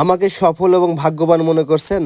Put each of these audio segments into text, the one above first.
আমাকে সফল এবং ভাগ্যবান মনে করছেন?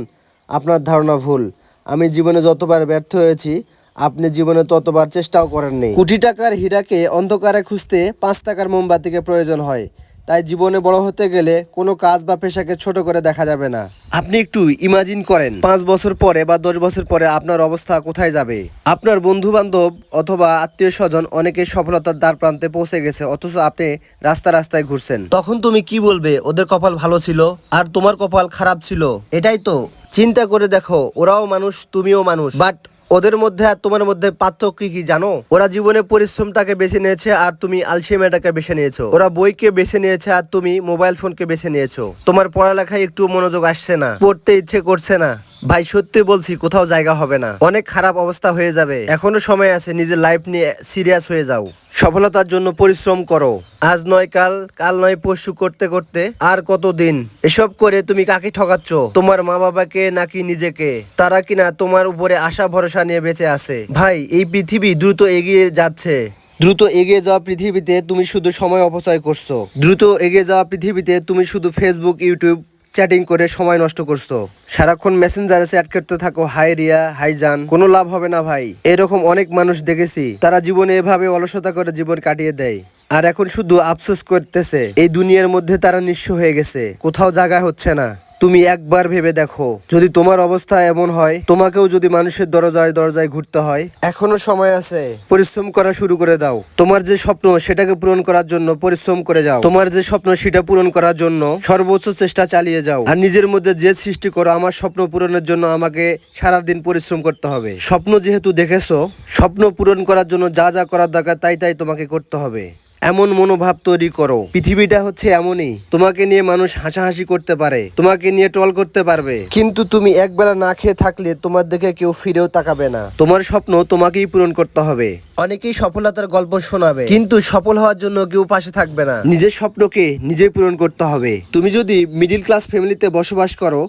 আপনার ধারণা ভুল। আমি জীবনে যতবার ব্যর্থ হয়েছি, আপনি জীবনে ততবার চেষ্টাও করেননি। কোটি টাকার হীরাকে অন্ধকারে খুঁজতে পাঁচ টাকার মোমবাতিকে প্রয়োজন হয়। তাই জীবনে বড় হতে গেলে কোনো কাজ বা পেশাকে ছোট করে দেখা যাবে না। আপনি একটু ইমাজিন করেন পাঁচ বছর পরে বা দশ বছর পরে আপনার অবস্থা কোথায় যাবে? আপনার বন্ধু বান্ধব অথবা আত্মীয় স্বজন অনেকে সফলতার দ্বার প্রান্তে পৌঁছে গেছে অথচ আপনি রাস্তা রাস্তায় ঘুরছেন। তখন তুমি কি বলবে ওদের কপাল ভালো ছিল আর তোমার কপাল খারাপ ছিল? এটাই তো। চিন্তা করে দেখো ওরাও মানুষ তুমিও মানুষ। বাট ওদের মধ্যে আর তোমার মধ্যে পার্থক্য কি জানো? ওরা জীবনে পরিশ্রমটাকে বেছে নিয়েছে আর তুমি আলসেমিয়াটাকে বেছে নিয়েছো। ওরা বইকে বেছে নিয়েছে আর তুমি মোবাইল ফোনকে বেছে নিয়েছো। তোমার পড়ালেখায় একটু মনোযোগ আসছে না, পড়তে ইচ্ছে করছে না। ভাই, সত্যি বলছি, কোথাও জায়গা হবে না। অনেক খারাপ অবস্থা হয়ে যাবে। এখনও সময় আছে, নিজের লাইফ নিয়ে সিরিয়াস হয়ে যাও। সফলতার জন্য পরিশ্রম করো। আজ নয় কাল কাল নয় পরশু করতে করতে আর কতদিন? এসব করে তুমি কাকে ঠকাচ্ছ? তোমার মা বাবাকে নাকি নিজেকে? তারা কিনা তোমার উপরে আশা, ভরসা নিয়ে বেঁচে আছে। ভাই, এই পৃথিবী দ্রুত এগিয়ে যাচ্ছে। দ্রুত এগিয়ে যাওয়া পৃথিবীতে তুমি শুধু সময় অপচয় করছ। দ্রুত এগিয়ে যাওয়া পৃথিবীতে তুমি শুধু ফেসবুক ইউটিউব চ্যাটিং করে সময় নষ্ট করছ। সারাক্ষণ মেসেঞ্জারে চ্যাট করতে থাকো, হাই রিয়া, হাই জান, কোনো লাভ হবে না ভাই। এরকম অনেক মানুষ দেখেছি, তারা জীবনে এভাবে অলসতা করে জীবন কাটিয়ে দেয়। আর এখন শুধু আফসোস করতেছে, এই দুনিয়ার মধ্যে তারা নিঃস্ব হয়ে গেছে, কোথাও জায়গা হচ্ছে না। তুমি একবার ভেবে দেখো। যদি তোমার অবস্থা এমন হয়, তোমাকেও যদি মানুষের দরজায় দরজায় ঘুরতে হয়, এখনও সময় আছে। পরিশ্রম করা শুরু করে দাও। তোমার যে স্বপ্ন, সেটাকে পূরণ করার জন্য পরিশ্রম করে যাও। তোমার যে স্বপ্ন, সেটা পূরণ করার জন্য সর্বোচ্চ চেষ্টা চালিয়ে যাও। আর নিজের মধ্যে যে সৃষ্টি করো, আমার স্বপ্ন পূরণের জন্য আমাকে সারাদিন পরিশ্রম করতে হবে। স্বপ্ন যেহেতু দেখেছ, স্বপ্ন পূরণ করার জন্য যা যা করার দরকার, তাই তাই তোমাকে করতে হবে। এমন মনোভাব তৈরি করো। পৃথিবীটা হচ্ছে এমনই। তোমাকে নিয়ে মানুষ হাসাহাসি করতে পারে তোমাকে নিয়ে টল করতে পারবে। কিন্তু তুমি একবেলা না খেয়ে থাকলে তোমার দিকে কেউ ফিরেও তাকাবে না। তোমার স্বপ্ন তোমাকেই পূরণ করতে হবে। অনেকেই সফলতার গল্প শোনাবে কিন্তু সফল হওয়ার জন্য কেউ পাশে থাকবে না। নিজের স্বপ্নকে নিজেই পূরণ করতে হবে। তুমি যদি মিডিল ক্লাস ফ্যামিলিতে বসবাস করো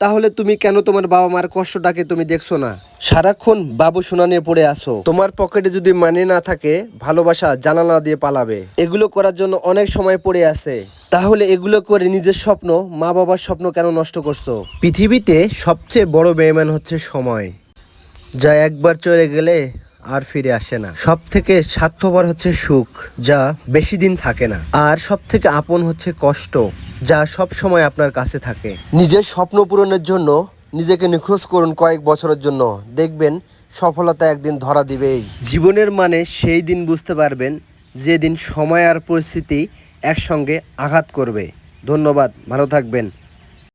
তাহলে তুমি কেন তোমার বাবা মার কষ্টটাকে তুমি দেখছ না? সারাক্ষণ বাবু সোনা নিয়ে পড়ে আসো তোমার পকেটে যদি মানে না থাকে, ভালোবাসা জানালা দিয়ে পালাবে। এগুলো করার জন্য অনেক সময় পড়ে আছে। তাহলে এগুলো করে নিজের স্বপ্ন মা বাবার স্বপ্ন কেন নষ্ট করছ? পৃথিবীতে সবচেয়ে বড় বেমান হচ্ছে সময়। যা একবার চলে গেলে আর ফিরে আসে না। সব থেকে স্বার্থপর হচ্ছে সুখ, যা বেশি দিন থাকে না। আর সব থেকে আপন হচ্ছে কষ্ট। যা সব সময় আপনার কাছে থাকে। নিজের স্বপ্ন পূরণের জন্য নিজেকে নিখোঁজ করুন কয়েক বছরের জন্য। দেখবেন সফলতা একদিন ধরা দিবেই। জীবনের মানে সেই দিন বুঝতে পারবেন যেদিন সময় আর পরিস্থিতি একসঙ্গে আঘাত করবে। ধন্যবাদ ভালো থাকবেন।